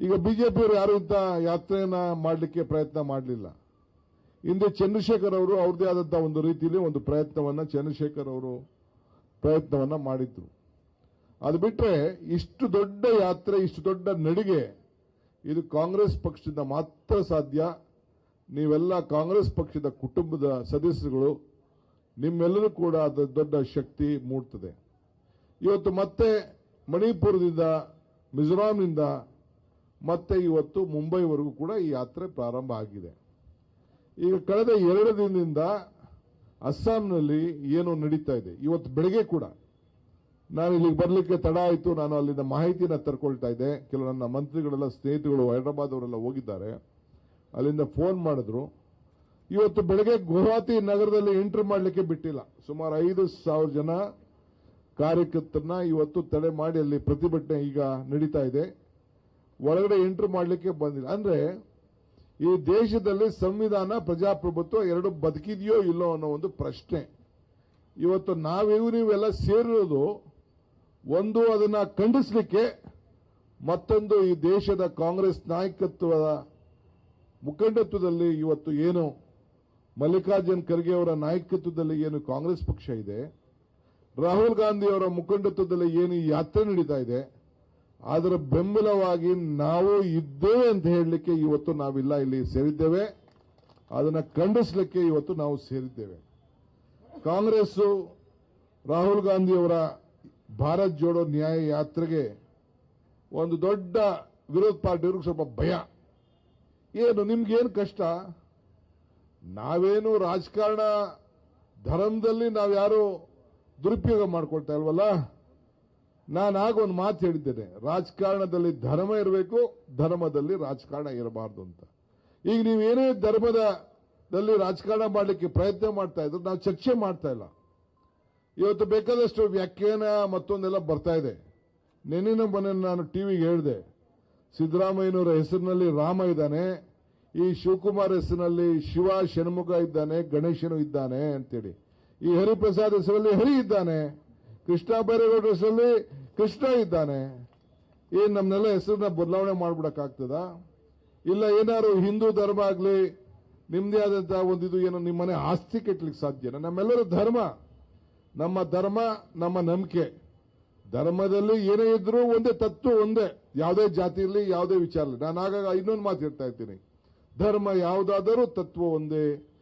ಈಗ ಬಿಜೆಪಿಯವರು ಯಾರು ಇಂಥ ಯಾತ್ರೆಯನ್ನ ಮಾಡಲಿಕ್ಕೆ ಪ್ರಯತ್ನ ಮಾಡಲಿಲ್ಲ. ಹಿಂದೆ ಚಂದ್ರಶೇಖರ್ ಅವರು ಅವ್ರದೇ ಆದಂತಹ ಒಂದು ರೀತಿಯಲ್ಲಿ ಒಂದು ಪ್ರಯತ್ನವನ್ನ ಚಂದ್ರಶೇಖರ್ ಅವರು ಪ್ರಯತ್ನವನ್ನ ಮಾಡಿದ್ರು. ಅದು ಬಿಟ್ಟರೆ ಇಷ್ಟು ದೊಡ್ಡ ಯಾತ್ರೆ, ಇಷ್ಟು ದೊಡ್ಡ ನಡಿಗೆ ಇದು ಕಾಂಗ್ರೆಸ್ ಪಕ್ಷದಿಂದ ಮಾತ್ರ ಸಾಧ್ಯ. ನೀವೆಲ್ಲ ಕಾಂಗ್ರೆಸ್ ಪಕ್ಷದ ಕುಟುಂಬದ ಸದಸ್ಯರುಗಳು, ನಿಮ್ಮೆಲ್ಲರೂ ಕೂಡ ಅದು ದೊಡ್ಡ ಶಕ್ತಿ ಮೂಡ್ತದೆ. ಇವತ್ತು ಮತ್ತೆ ಮಣಿಪುರದಿಂದ, ಮಿಜೋರಾಂನಿಂದ ಮತ್ತೆ ಇವತ್ತು ಮುಂಬೈವರೆಗೂ ಕೂಡ ಈ ಯಾತ್ರೆ ಪ್ರಾರಂಭ ಆಗಿದೆ. ಈಗ ಕಳೆದ ಎರಡು ದಿನದಿಂದ ಅಸ್ಸಾಂನಲ್ಲಿ ಏನು ನಡೀತಾ ಇದೆ. ಇವತ್ತು ಬೆಳಗ್ಗೆ ಕೂಡ. ನಾನು ಇಲ್ಲಿಗೆ ಬರಲಿಕ್ಕೆ ತಡ ಆಯಿತು. ನಾನು ಅಲ್ಲಿಂದ ಮಾಹಿತಿನ ತರ್ಕೊಳ್ತಾ ಇದ್ದೆ. ಕೆಲವು ನನ್ನ ಮಂತ್ರಿಗಳೆಲ್ಲ, ಸ್ನೇಹಿತರುಗಳು ಹೈದರಾಬಾದ್ ಅವರೆಲ್ಲ ಹೋಗಿದ್ದಾರೆ. ಅಲ್ಲಿಂದ ಫೋನ್ ಮಾಡಿದ್ರು. ಇವತ್ತು ಬೆಳಗ್ಗೆ ಗುವಾಹತಿ ನಗರದಲ್ಲಿ ಎಂಟ್ರಿ ಮಾಡಲಿಕ್ಕೆ ಬಿಟ್ಟಿಲ್ಲ. ಸುಮಾರು ಐದು ಸಾವಿರ ಜನ ಕಾರ್ಯಕರ್ತರನ್ನ ಇವತ್ತು ತಡೆ ಮಾಡಿ ಅಲ್ಲಿ ಪ್ರತಿಭಟನೆ ಈಗ ನಡೀತಾ ಇದೆ. ಒಳಗಡೆ ಎಂಟ್ರಿ ಮಾಡಲಿಕ್ಕೆ ಬಂದಿಲ್ಲ. ಅಂದ್ರೆ ಈ ದೇಶದಲ್ಲಿ ಸಂವಿಧಾನ ಪ್ರಜಾಪ್ರಭುತ್ವ ಎರಡು ಬದುಕಿದೆಯೋ ಇಲ್ಲೋ ಅನ್ನೋ ಒಂದು ಪ್ರಶ್ನೆ. ಇವತ್ತು ನಾವಿವು ನೀವೆಲ್ಲ ಸೇರಿರೋದು ಒಂದು ಅದನ್ನ ಖಂಡಿಸಲಿಕ್ಕೆ ಮತ್ತೊಂದು ಈ ದೇಶದ ಕಾಂಗ್ರೆಸ್ ನಾಯಕತ್ವದ ಮುಖಂಡತ್ವದಲ್ಲಿ ಇವತ್ತು ಏನು? ಮಲ್ಲಿಕಾರ್ಜುನ್ ಖರ್ಗೆ ಅವರ ನಾಯಕತ್ವದಲ್ಲಿ ಏನು ಕಾಂಗ್ರೆಸ್ ಪಕ್ಷ ಇದೆ? ರಾಹುಲ್ ಗಾಂಧಿ ಅವರ ಮುಖಂಡತ್ವದಲ್ಲಿ ಏನು ಯಾತ್ರೆ ನಡೀತಾ ಇದೆ? ಅದರ ಬೆಂಬಲವಾಗಿ ನಾವು ಇದ್ದೇವೆ ಅಂತ ಹೇಳಲಿಕ್ಕೆ ಇವತ್ತು ನಾವಿಲ್ಲ, ಇಲ್ಲಿ ಸೇರಿದ್ದೇವೆ. ಅದನ್ನು ಖಂಡಿಸಲಿಕ್ಕೆ ಇವತ್ತು ನಾವು ಸೇರಿದ್ದೇವೆ. ಕಾಂಗ್ರೆಸ್ ರಾಹುಲ್ ಗಾಂಧಿಯವರ ಭಾರತ್ ಜೋಡೋ ನ್ಯಾಯ ಯಾತ್ರೆಗೆ ಒಂದು ದೊಡ್ಡ ವಿರೋಧ ಪಾರ್ಟಿಯವ್ರಿಗೆ ಸ್ವಲ್ಪ ಭಯ. ಏನು, ನಿಮ್ಗೇನು ಕಷ್ಟ? ನಾವೇನು ರಾಜಕಾರಣ, ಧರ್ಮದಲ್ಲಿ ನಾವ್ಯಾರು ದುರುಪಯೋಗ ಮಾಡ್ಕೊಳ್ತಾ ಇಲ್ವಲ್ಲ? ನಾನು ಆಗ ಒಂದು ಮಾತು ಹೇಳಿದ್ದೇನೆ, ರಾಜಕಾರಣದಲ್ಲಿ ಧರ್ಮ ಇರಬೇಕು, ಧರ್ಮದಲ್ಲಿ ರಾಜಕಾರಣ ಇರಬಾರ್ದು ಅಂತ. ಈಗ ನೀವೇನೇ ಧರ್ಮದಲ್ಲಿ ರಾಜಕಾರಣ ಮಾಡಲಿಕ್ಕೆ ಪ್ರಯತ್ನ ಮಾಡ್ತಾ ಇದ್ರು ನಾವು ಚರ್ಚೆ ಮಾಡ್ತಾ ಇಲ್ಲ. ಇವತ್ತು ಬೇಕಾದಷ್ಟು ವ್ಯಾಖ್ಯಾನ ಮತ್ತೊಂದೆಲ್ಲ ಬರ್ತಾ ಇದೆ. ನೆನ್ನಿನ ಮನೆ ನಾನು ಟಿವಿಗೆ ಹೇಳಿದೆ, ಸಿದ್ದರಾಮಯ್ಯನವರ ಹೆಸರಿನಲ್ಲಿ ರಾಮ ಇದ್ದಾನೆ, ಈ ಶಿವಕುಮಾರ್ ಹೆಸರಿನಲ್ಲಿ ಶಿವ ಷಣ್ಮುಖ ಇದ್ದಾನೆ, ಗಣೇಶನು ಇದ್ದಾನೆ ಅಂತೇಳಿ. ಈ ಹರಿಪ್ರಸಾದ್ ಹೆಸರಲ್ಲಿ ಹರಿ ಇದ್ದಾನೆ. ಕೃಷ್ಣ ಬೈರೇಗೌಡ ಹೆಸರಲ್ಲಿ ಕೃಷ್ಣ ಇದ್ದಾನೆ. ಏನ್ ನಮ್ಮನ್ನೆಲ್ಲ ಹೆಸರನ್ನ ಬದಲಾವಣೆ ಮಾಡ್ಬಿಡಕ್ಕಾಗ್ತದ? ಇಲ್ಲ ಏನಾದ್ರು ಹಿಂದೂ ಧರ್ಮ ಆಗ್ಲಿ, ನಿಮ್ದೇ ಆದಂತಹ ಒಂದು ಇದು ಏನೋ ನಿಮ್ಮನೆ ಆಸ್ತಿ ಕೆಟ್ಲಿಕ್ಕೆ ಸಾಧ್ಯನ? ನಮ್ಮೆಲ್ಲರ ಧರ್ಮ. ನಮ್ಮ ಧರ್ಮ, ನಮ್ಮ ನಂಬಿಕೆ. ಧರ್ಮದಲ್ಲಿ ಏನೇ ಇದ್ರೂ ಒಂದೇ ತತ್ವ ಒಂದೇ. ಯಾವುದೇ ಜಾತಿ ಇರಲಿ, ಯಾವುದೇ ವಿಚಾರ ಇರಲಿ. ನಾನು ಆಗಾಗ ಇನ್ನೊಂದು ಮಾತು ಹೇಳ್ತಾ ಇರ್ತೀನಿ. ಧರ್ಮ ಯಾವುದಾದರೂ ತತ್ವ ಒಂದೇ.